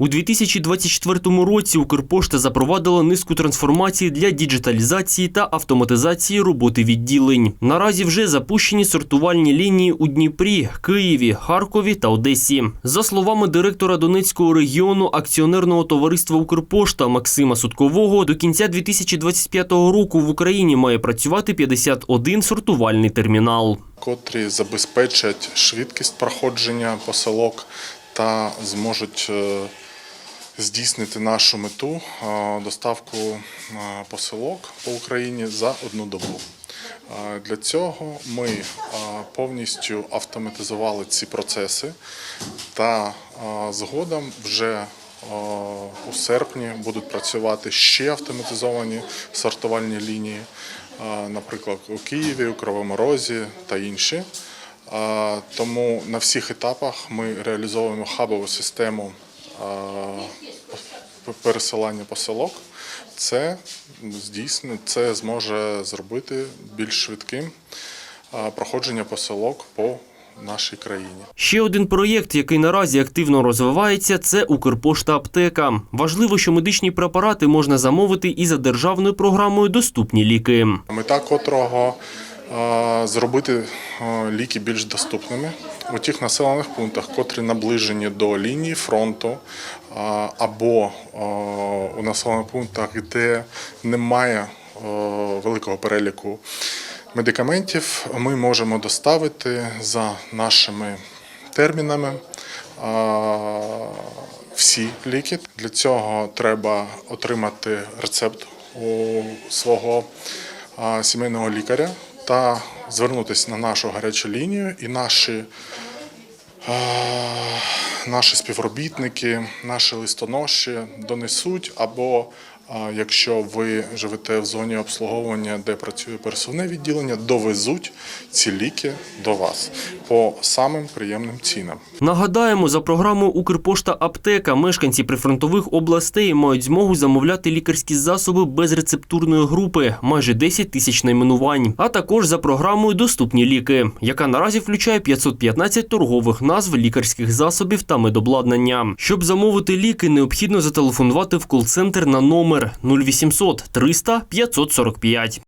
У 2024 році Укрпошта запровадила низку трансформацій для діджиталізації та автоматизації роботи відділень. Наразі вже запущені сортувальні лінії у Дніпрі, Києві, Харкові та Одесі. За словами директора Донецького регіону акціонерного товариства Укрпошта Максима Судкового, до кінця 2025 року в Україні має працювати 51 сортувальний термінал. котрі забезпечать швидкість проходження посилок та зможуть е, здійснити нашу мету доставку посилок по Україні за одну добу. Для цього ми повністю автоматизували ці процеси та згодом вже у серпні будуть працювати ще автоматизовані сортувальні лінії, наприклад, у Києві, у Кривому та інші. Тому на всіх етапах ми реалізовуємо хабову систему пересилання посилок. Це здійсно це зможе зробити більш швидким проходження посилок по нашій країні. Ще один проєкт, який наразі активно розвивається, це Укрпошта Аптека. Важливо, що медичні препарати можна замовити і за державною програмою Доступні ліки. Мета котрого зробити ліки більш доступними у тих населених пунктах, котрі наближені до лінії фронту, або у населених пунктах, де немає великого переліку медикаментів, ми можемо доставити за нашими термінами. Всі ліки для цього треба отримати рецепт у свого сімейного лікаря та звернутися на нашу гарячу лінію, і наші, наші співробітники, наші листоноші донесуть або. А, Якщо ви живете в зоні обслуговування, де працює пересувне відділення, довезуть ці ліки до вас по самим приємним цінам. Нагадаємо, за програмою Укрпошта Аптека мешканці прифронтових областей мають змогу замовляти лікарські засоби без рецептурної групи, майже 10 тисяч найменувань. А також за програмою Доступні ліки, яка наразі включає 515 торгових назв лікарських засобів та медобладнання. Щоб замовити ліки, необхідно зателефонувати в кол-центр на номер 0800 300 545.